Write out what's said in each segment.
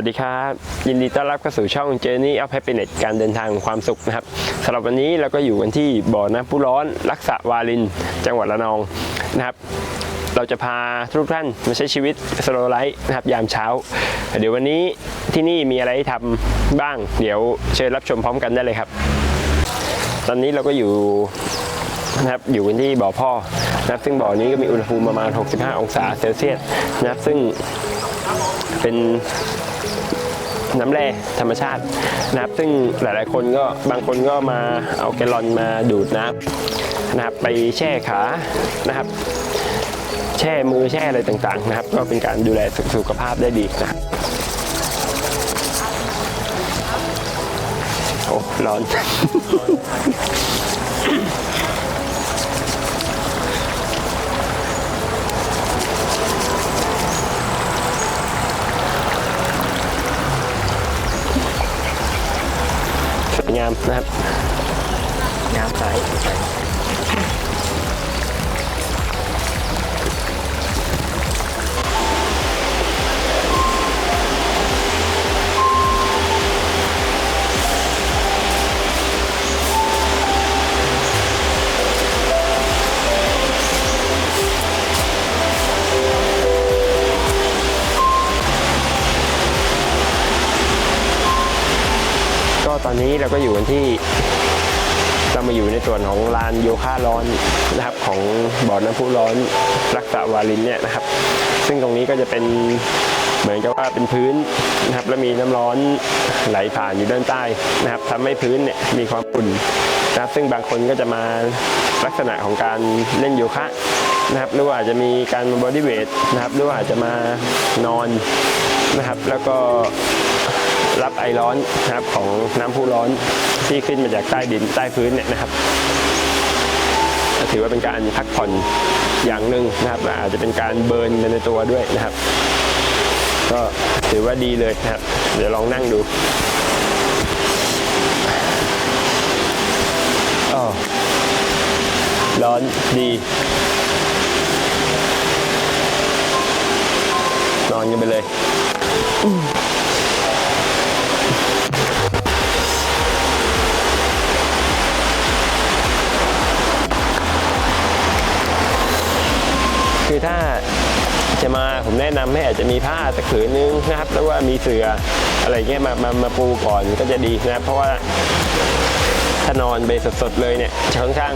วัสดีครับ ยินดีต้อนรับเข้าสู่ช่อง Journey of Happiness การเดินทางของความสุขนะครับสำหรับวันนี้เราก็อยู่กันที่บ่อน้ำพุร้อนรักษาวาลิน จังหวัดระนองนะครับ เราจะพาทุกท่านมาใช้ชีวิตสโลไลฟ์นะครับยามเช้า เดี๋ยววันนี้ที่นี่มีอะไรให้ทำบ้าง เดี๋ยวเชิญรับชมพร้อมกันได้เลยครับ ตอนนี้เราก็อยู่นะครับอยู่กันที่บ่อพ่อนะครับซึ่งบ่อนี้ก็มีอุณหภูมิประมาณ 65 องศาเซลเซียสนะครับซึ่งเป็น น้ำแร่ธรรมชาตินะครับ ซึ่งหลาย ๆ คนก็บางคนก็มาเอาแกลลอนมาดูดน้ำนะครับ ไปแช่ขานะครับ แช่มือแช่อะไรต่าง ๆ นะครับ ก็เป็นการดูแลสุขภาพได้ดีนะครับโอ้ร้อน งามนะครับงามใสก็ ตอนนี้เราก็อยู่กันที่ เรามาอยู่ในส่วนของลานโยคะร้อนนะครับ ของบ่อน้ำพุร้อนรักษาวาลินเนี่ยนะครับ ซึ่งตรงนี้ก็จะเป็นเหมือนกับว่าเป็นพื้นนะครับ แล้วมีน้ำร้อนไหลผ่านอยู่ด้านใต้นะครับทำให้พื้นเนี่ยมีความอุ่นนะครับซึ่งบางคนก็จะมาลักษณะของการเล่นโยคะนะครับหรือว่าอาจจะมีการบอดี้เวทนะครับหรือว่าอาจจะมานอนนะครับ แล้วก็ รับไอร้อนนะครับของน้ำพุร้อนที่ขึ้นมาจากใต้ดินใต้พื้นเนี่ยนะครับถือว่าเป็นการพักผ่อนอย่างหนึ่งนะครับและอาจจะเป็นการเบิร์นในตัวด้วยนะครับ ก็ถือว่าดีเลยนะครับ เดี๋ยวลองนั่งดูอ๋อร้อนดี นอนกันไปเลย คือถ้าจะมาผมแนะนำให้อาจจะมีผ้าสักผืนนึงนะครับแล้วว่ามีเสืออะไรเงี้ยมามามาปูก่อนก็จะดีนะครับเพราะว่าถ้านอนไปสดๆเลยเนี่ยค่อนข้าง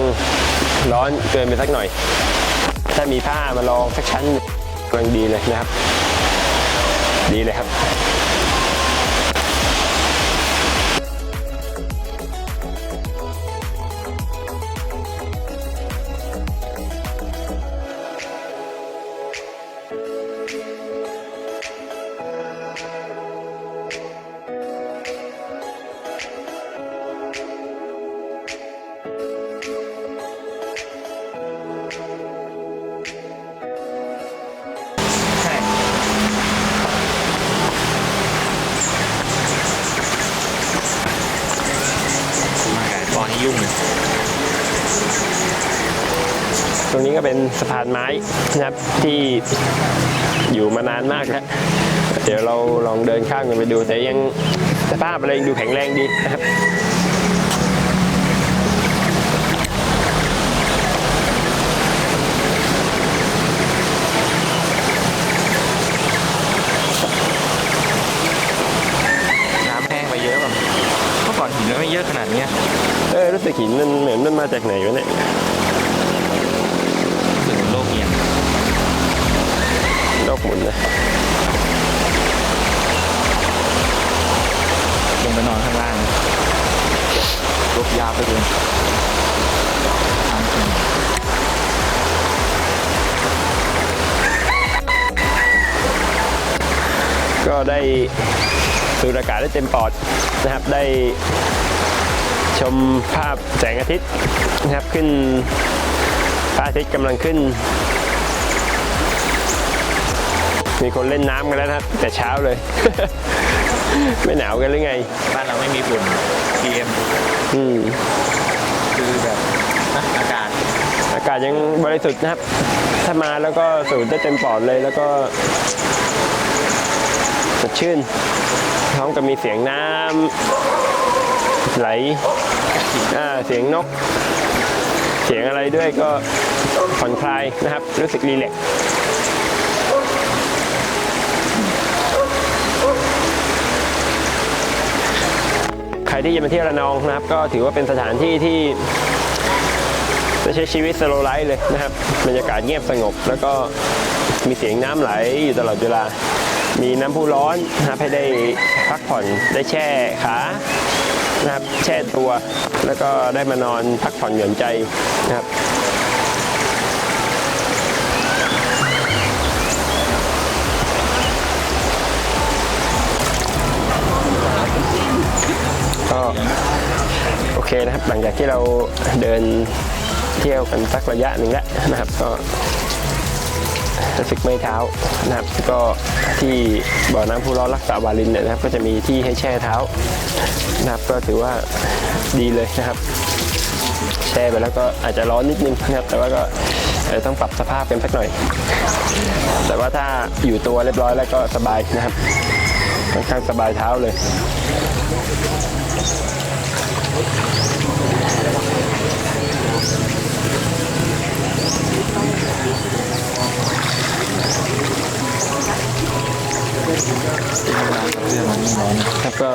ร้อนเกินไปสักหน่อย ถ้ามีผ้ามารองสักชั้นกำลังดีเลยนะครับ ดีเลยครับ ยุ่งเลยตรงนี้ก็เป็นสะพานไม้นะครับที่อยู่มานานมากแล้วเดี๋ยวเราลองเดินข้ามกันไปดูแต่ยังสภาพอะไรยังดูแข็งแรงดีนะครับน้ำแห้งไปเยอะป่ะเมื่อก่อนหินมันไม่เยอะขนาดนี้ เออรู้สึกหินมันเหมือนมันมาจากไหนวะเนี่ยรู้สึกเหมือนโลกเอียงโลกหมุนนะลงไปนอนข้างล่างรบยาวไปเลยทางขึ้นก็ได้สูดอากาศได้เต็มปอดนะครับได้ ชมภาพแสงอาทิตย์นะครับขึ้นพระอาทิตย์กำลังขึ้น มีคนเล่นน้ำกันแล้วนะครับ แต่เช้าเลย ไม่หนาวกันหรือไง บ้านเราไม่มีฝุ่น PM อืมคือแบบนะอากาศอากาศยังบริสุทธิ์นะครับ ถ้ามาแล้วก็สูดได้เต็มปอดเลยแล้วก็สดชื่นชื่นพร้อมกับมีเสียงน้ำ ไหลเสียงนก เสียงอะไรด้วยก็ผ่อนคลายนะครับ รู้สึกรีแลกใครที่จะมาเที่ยวระนองนะครับ ก็ถือว่าเป็นสถานที่ที่จะใช้ชีวิตสโลไลฟ์เลยนะครับบรรยากาศเงียบสงบ แล้วก็มีเสียงน้ำไหลอยู่ตลอดเวลา มีน้ำพุร้อนนะครับให้ได้พักผ่อนได้แช่ขา นะครับ แช่ตัว แล้วก็ได้มานอนพักผ่อนหย่อนใจนะครับก็โอเคนะครับ หลังจากที่เราเดินเที่ยวกันสักระยะหนึ่งแล้วนะครับ ก็ รู้สึกไม่เท้านะครับก็ที่บ่อน้ำพุร้อนรักษาวารินเนี่ยนะครับ ก็จะมีที่ให้แช่เท้านะครับก็ถือว่าดีเลยนะครับ แช่ไปแล้วก็อาจจะร้อนนิดนึงนะครับ แต่ว่าก็ต้องปรับสภาพกันสักหน่อย แต่ว่าถ้าอยู่ตัวเรียบร้อยแล้วก็สบายนะครับค่อนข้างสบายเท้าเลย ครับก็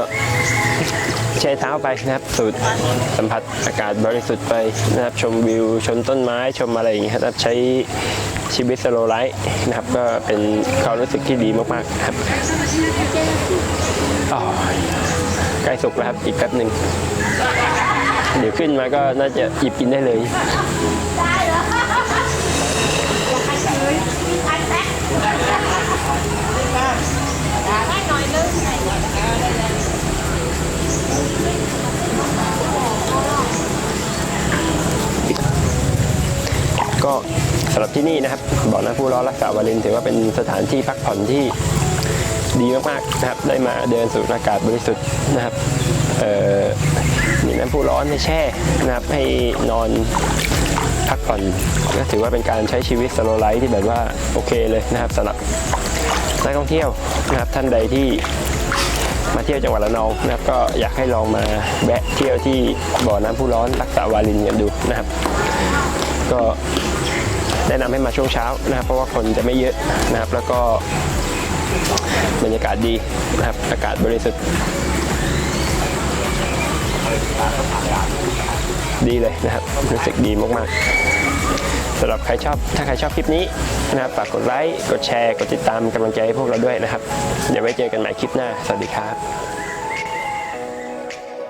ใช้เท้าไปนะครับสูดสัมผัสอากาศบริสุทธิ์ไปนะครับชมวิวชมต้นไม้ชมอะไรอย่างเงี้ยครับใช้ชีวิตสโลไลฟ์นะครับก็เป็นความรู้สึกที่ดีมากๆครับใกล้สุกแล้วครับอีกแป๊บหนึ่งเดี๋ยวขึ้นมาก็น่าจะหยิบกินได้เลย ที่นี่นะครับบ่อน้ำพุร้อนรักษาวารินถือว่าเป็นสถานที่พักผ่อนที่ดีมากๆนะครับ ได้มาเดินสูดอากาศบริสุทธิ์นะครับมีน้ำพุร้อนให้แช่นะครับให้นอนพักผ่อนก็ถือว่าเป็นการใช้ชีวิตสโลไลฟ์ที่แบบว่าโอเคเลยนะครับสำหรับนักท่องเที่ยวนะครับท่านใดที่มาเที่ยวจังหวัดระนองนะครับ ก็อยากให้ลองมาแวะเที่ยวที่บ่อน้ำพุร้อนรักษาวารินกันดูนะครับ ก็ แนะนำให้มาช่วงเช้านะครับเพราะว่าคนจะไม่เยอะนะครับแล้วก็บรรยากาศดีนะครับอากาศบริสุทธิ์ดีเลยนะครับรู้สึกดีมากๆสำหรับใครชอบถ้าใครชอบคลิปนี้นะครับฝากกดไลค์กดแชร์ กดติดตามกำลังใจให้พวกเราด้วยนะครับ เดี๋ยวไว้เจอกันใหม่คลิปหน้า สวัสดีครับ